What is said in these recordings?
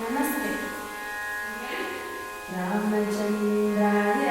नमस्ते रामचन्द्राय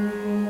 Thank you.